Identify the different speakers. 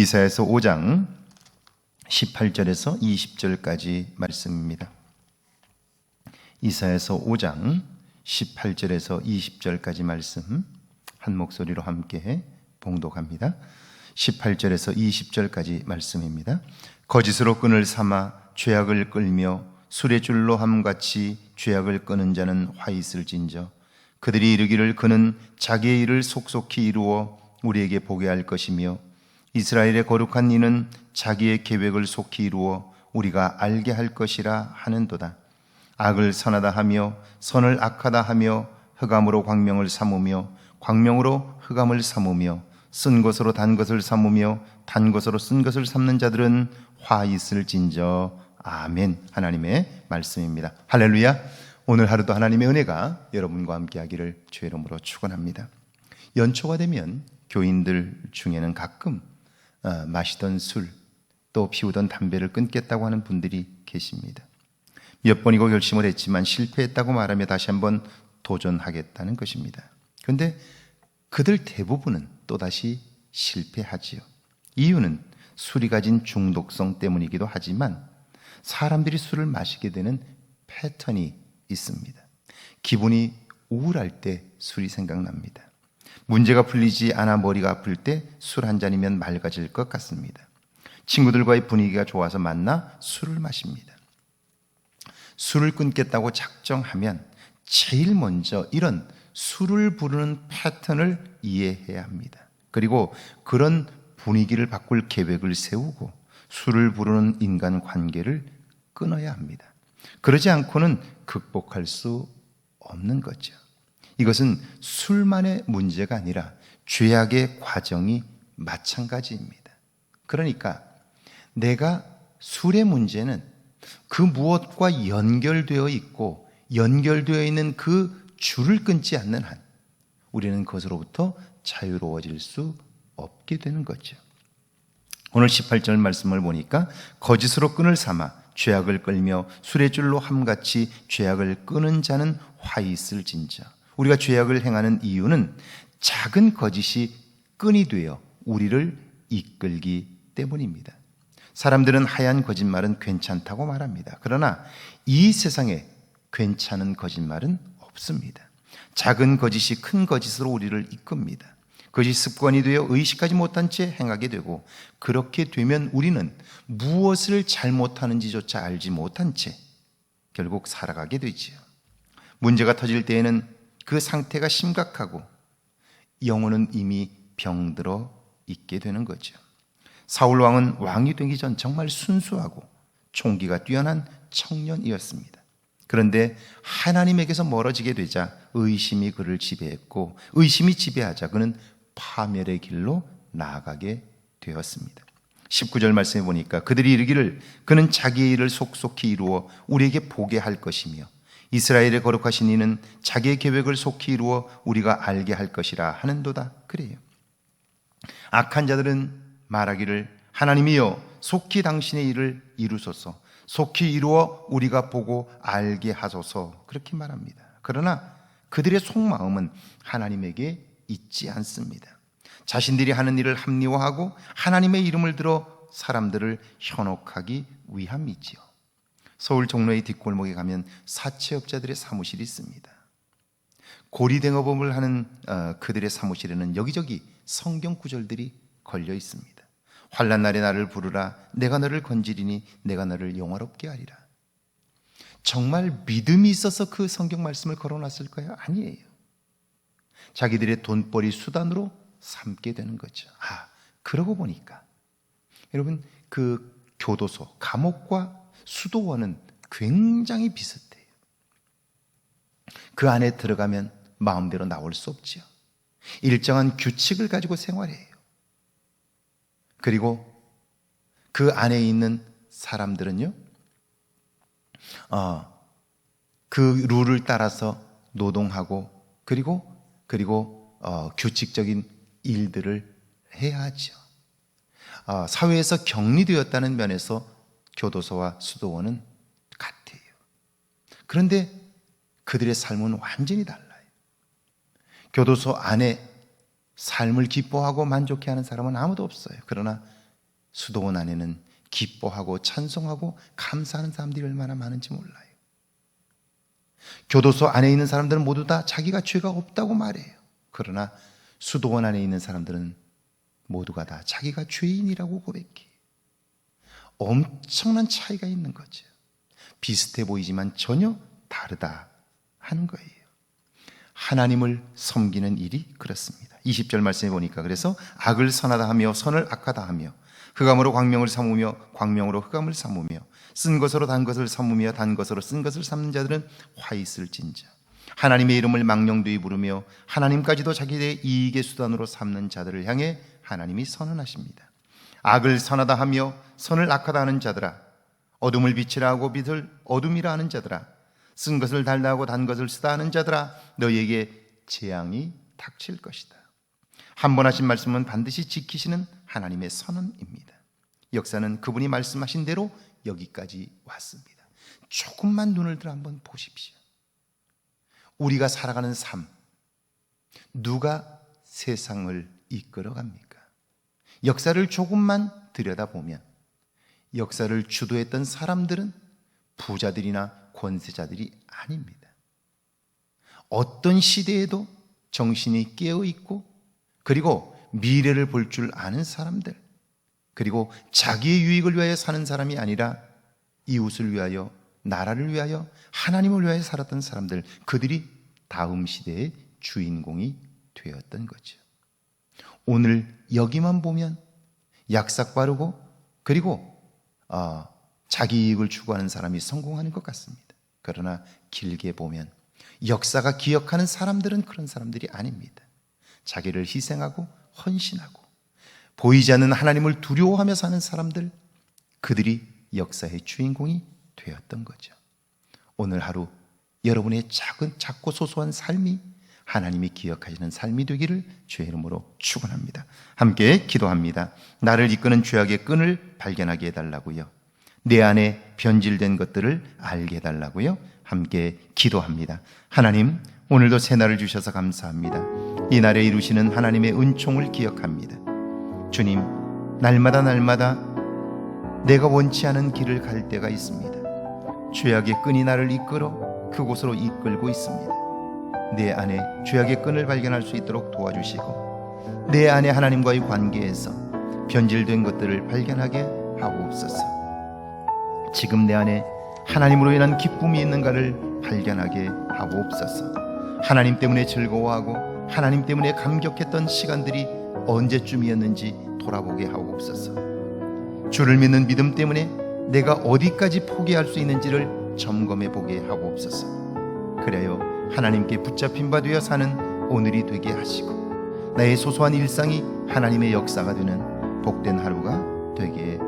Speaker 1: 이사에서 5장 18절에서 20절까지 말씀입니다. 이사에서 5장 18절에서 20절까지 말씀 한 목소리로 함께 봉독합니다. 18절에서 20절까지 말씀입니다. 거짓으로 끈을 삼아 죄악을 끌며 술의 줄로 함같이 죄악을 끄는 자는 화 있을진저 그들이 이르기를 그는 자기의 일을 속속히 이루어 우리에게 보게 할 것이며 이스라엘의 거룩한 이는 자기의 계획을 속히 이루어 우리가 알게 할 것이라 하는도다. 악을 선하다 하며 선을 악하다 하며 흑암으로 광명을 삼으며 광명으로 흑암을 삼으며 쓴 것으로 단 것을 삼으며 단 것으로 쓴 것을 삼는 자들은 화 있을진저 아멘 하나님의 말씀입니다. 할렐루야. 오늘 하루도 하나님의 은혜가 여러분과 함께 하기를 주의 이름으로 축원합니다. 연초가 되면 교인들 중에는 가끔 어, 마시던 술, 또 피우던 담배를 끊겠다고 하는 분들이 계십니다. 몇 번이고 결심을 했지만 실패했다고 말하며 다시 한번 도전하겠다는 것입니다. 그런데 그들 대부분은 또다시 실패하지요. 이유는 술이 가진 중독성 때문이기도 하지만 사람들이 술을 마시게 되는 패턴이 있습니다. 기분이 우울할 때 술이 생각납니다. 문제가 풀리지 않아 머리가 아플 때 술 한 잔이면 맑아질 것 같습니다. 친구들과의 분위기가 좋아서 만나 술을 마십니다. 술을 끊겠다고 작정하면 제일 먼저 이런 술을 부르는 패턴을 이해해야 합니다. 그리고 그런 분위기를 바꿀 계획을 세우고 술을 부르는 인간 관계를 끊어야 합니다. 그러지 않고는 극복할 수 없는 거죠. 이것은 술만의 문제가 아니라 죄악의 과정이 마찬가지입니다. 그러니까 내가 술의 문제는 그 무엇과 연결되어 있고 연결되어 있는 그 줄을 끊지 않는 한 우리는 그것으로부터 자유로워질 수 없게 되는 거죠. 오늘 18절 말씀을 보니까 거짓으로 끈을 삼아 죄악을 끌며 술의 줄로 함같이 죄악을 끄는 자는 화 있을 진짜. 우리가 죄악을 행하는 이유는 작은 거짓이 끈이 되어 우리를 이끌기 때문입니다. 사람들은 하얀 거짓말은 괜찮다고 말합니다. 그러나 이 세상에 괜찮은 거짓말은 없습니다. 작은 거짓이 큰 거짓으로 우리를 이끕니다. 그것이 습관이 되어 의식하지 못한 채 행하게 되고 그렇게 되면 우리는 무엇을 잘못하는지조차 알지 못한 채 결국 살아가게 되지요. 문제가 터질 때에는 그 상태가 심각하고 영혼은 이미 병들어 있게 되는 거죠. 사울 왕은 왕이 되기 전 정말 순수하고 총기가 뛰어난 청년이었습니다. 그런데 하나님에게서 멀어지게 되자 의심이 그를 지배했고 의심이 지배하자 그는 파멸의 길로 나아가게 되었습니다. 19절 말씀해 보니까 그들이 이르기를 그는 자기의 일을 속속히 이루어 우리에게 보게 할 것이며 이스라엘의 거룩하신 이는 자기의 계획을 속히 이루어 우리가 알게 할 것이라 하는도다. 그래요. 악한 자들은 말하기를 하나님이여 속히 당신의 일을 이루소서 속히 이루어 우리가 보고 알게 하소서 그렇게 말합니다. 그러나 그들의 속마음은 하나님에게 있지 않습니다. 자신들이 하는 일을 합리화하고 하나님의 이름을 들어 사람들을 현혹하기 위함이지요. 서울 종로의 뒷골목에 가면 사채업자들의 사무실이 있습니다. 고리대어범을 하는 어, 그들의 사무실에는 여기저기 성경 구절들이 걸려 있습니다. 환란 날에 나를 부르라 내가 너를 건지리니 내가 너를 영화롭게 하리라. 정말 믿음이 있어서 그 성경 말씀을 걸어놨을까요? 아니에요. 자기들의 돈벌이 수단으로 삼게 되는 거죠. 아, 그러고 보니까 여러분 그 교도소, 감옥과 수도원은 굉장히 비슷해요. 그 안에 들어가면 마음대로 나올 수 없지요. 일정한 규칙을 가지고 생활해요. 그리고 그 안에 있는 사람들은요, 어, 그 룰을 따라서 노동하고 그리고 그리고 어, 규칙적인 일들을 해야 하죠. 어, 사회에서 격리되었다는 면에서 교도소와 수도원은 같아요. 그런데 그들의 삶은 완전히 달라요. 교도소 안에 삶을 기뻐하고 만족해 하는 사람은 아무도 없어요. 그러나 수도원 안에는 기뻐하고 찬송하고 감사하는 사람들이 얼마나 많은지 몰라요. 교도소 안에 있는 사람들은 모두 다 자기가 죄가 없다고 말해요. 그러나 수도원 안에 있는 사람들은 모두가 다 자기가 죄인이라고 고백해. 엄청난 차이가 있는 거죠. 비슷해 보이지만 전혀 다르다 하는 거예요. 하나님을 섬기는 일이 그렇습니다. 20절 말씀해 보니까 그래서 악을 선하다 하며 선을 악하다 하며 흑암으로 광명을 삼으며 광명으로 흑암을 삼으며 쓴 것으로 단 것을 삼으며 단 것으로 쓴 것을 삼는 자들은 화 있을진저 하나님의 이름을 망령되이 부르며 하나님까지도 자기의 이익의 수단으로 삼는 자들을 향해 하나님이 선언하십니다. 악을 선하다 하며 선을 악하다 하는 자들아 어둠을 빛이라 하고 빛을 어둠이라 하는 자들아 쓴 것을 달다 하고 단 것을 쓰다 하는 자들아 너희에게 재앙이 닥칠 것이다. 한 번 하신 말씀은 반드시 지키시는 하나님의 선언입니다. 역사는 그분이 말씀하신 대로 여기까지 왔습니다. 조금만 눈을 들어 한번 보십시오. 우리가 살아가는 삶, 누가 세상을 이끌어 갑니까? 역사를 조금만 들여다보면 역사를 주도했던 사람들은 부자들이나 권세자들이 아닙니다. 어떤 시대에도 정신이 깨어 있고 그리고 미래를 볼 줄 아는 사람들 그리고 자기의 유익을 위하여 사는 사람이 아니라 이웃을 위하여 나라를 위하여 하나님을 위하여 살았던 사람들 그들이 다음 시대의 주인공이 되었던 거죠. 오늘 여기만 보면 약삭 빠르고 그리고 어, 자기 이익을 추구하는 사람이 성공하는 것 같습니다. 그러나 길게 보면 역사가 기억하는 사람들은 그런 사람들이 아닙니다. 자기를 희생하고 헌신하고 보이지 않는 하나님을 두려워하며 사는 사람들 그들이 역사의 주인공이 되었던 거죠. 오늘 하루 여러분의 작은 작고 소소한 삶이 하나님이 기억하시는 삶이 되기를 주의 이름으로 축원합니다. 함께 기도합니다. 나를 이끄는 죄악의 끈을 발견하게 해달라고요. 내 안에 변질된 것들을 알게 해달라고요. 함께 기도합니다. 하나님, 오늘도 새 날을 주셔서 감사합니다. 이 날에 이루시는 하나님의 은총을 기억합니다. 주님, 날마다 날마다 내가 원치 않은 길을 갈 때가 있습니다. 죄악의 끈이 나를 이끌어 그곳으로 이끌고 있습니다. 내 안에 죄악의 끈을 발견할 수 있도록 도와주시고 내 안에 하나님과의 관계에서 변질된 것들을 발견하게 하옵소서. 지금 내 안에 하나님으로 인한 기쁨이 있는가를 발견하게 하옵소서. 하나님 때문에 즐거워하고 하나님 때문에 감격했던 시간들이 언제쯤이었는지 돌아보게 하옵소서. 주를 믿는 믿음 때문에 내가 어디까지 포기할 수 있는지를 점검해 보게 하옵소서. 그래요. 하나님께 붙잡힌 바 되어 사는 오늘이 되게 하시고 나의 소소한 일상이 하나님의 역사가 되는 복된 하루가 되게